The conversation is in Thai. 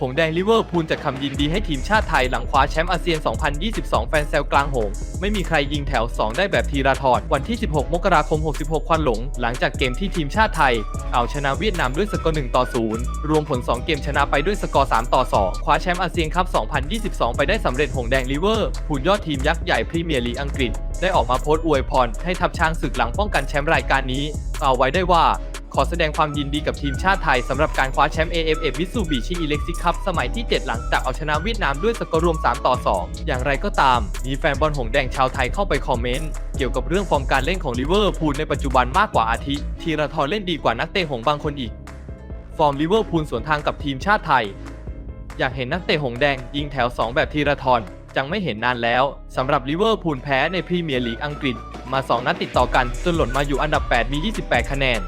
หงแดงลิเวอร์พูลจัดคำยินดีให้ทีมชาติไทยหลังคว้าแชมป์อาเซียน 2022 แฟนแซวกลางหง ไม่มีใครยิงแถว 2 ได้แบบทีราทรวันที่ 16 มกราคม 66 ควันหลง หลังจากเกมที่ทีมชาติไทย เอาชนะเวียดนามด้วยสกอร์ 1 ต่อ 0 รวมผล 2 เกมชนะไปด้วยสกอร์ 3 ต่อ 2 คว้าแชมป์อาเซียนคัพ 2022 ไปได้สำเร็จหงแดงลิเวอร์พูลยอดทีมยักษ์ใหญ่พรีเมียร์ลีกอังกฤษได้ออกมาโพสต์อวยพรให้ทัพช้างศึกหลังป้องกันแชมป์รายการนี้กล่าไว้ได้ว่า อแสดงความยินดีกับทีมชาติไทยสำหรับการคว้าแชมป์ AFF Mitsubishi Electric Cup สมัยที่ 7 หลังจากเอาชนะเวียดนามด้วยสกอร์รวม 3 ต่อ 2 อย่างไรก็ตาม มีแฟนบอลหงแดงชาวไทยเข้าไปคอมเมนต์ เกี่ยวกับเรื่องฟอร์มการเล่นของลิเวอร์พูลในปัจจุบันมากกว่าอาทิทีระทรเล่นดีกว่านักเตะหงบางคนอีก ฟอร์มลิเวอร์พูลสวนทางกับทีมชาติไทย อยากเห็นนักเตะหงแดงยิงแถว 2 แบบทีระทรจังไม่เห็นนานแล้วสำหรับลิเวอร์พูลแพ้ในพรีเมียร์ลีกอังกฤษ มา 2 นัดติดต่อกันจนหล่นมาอยู่อันดับ 8 มี 28 คะแนน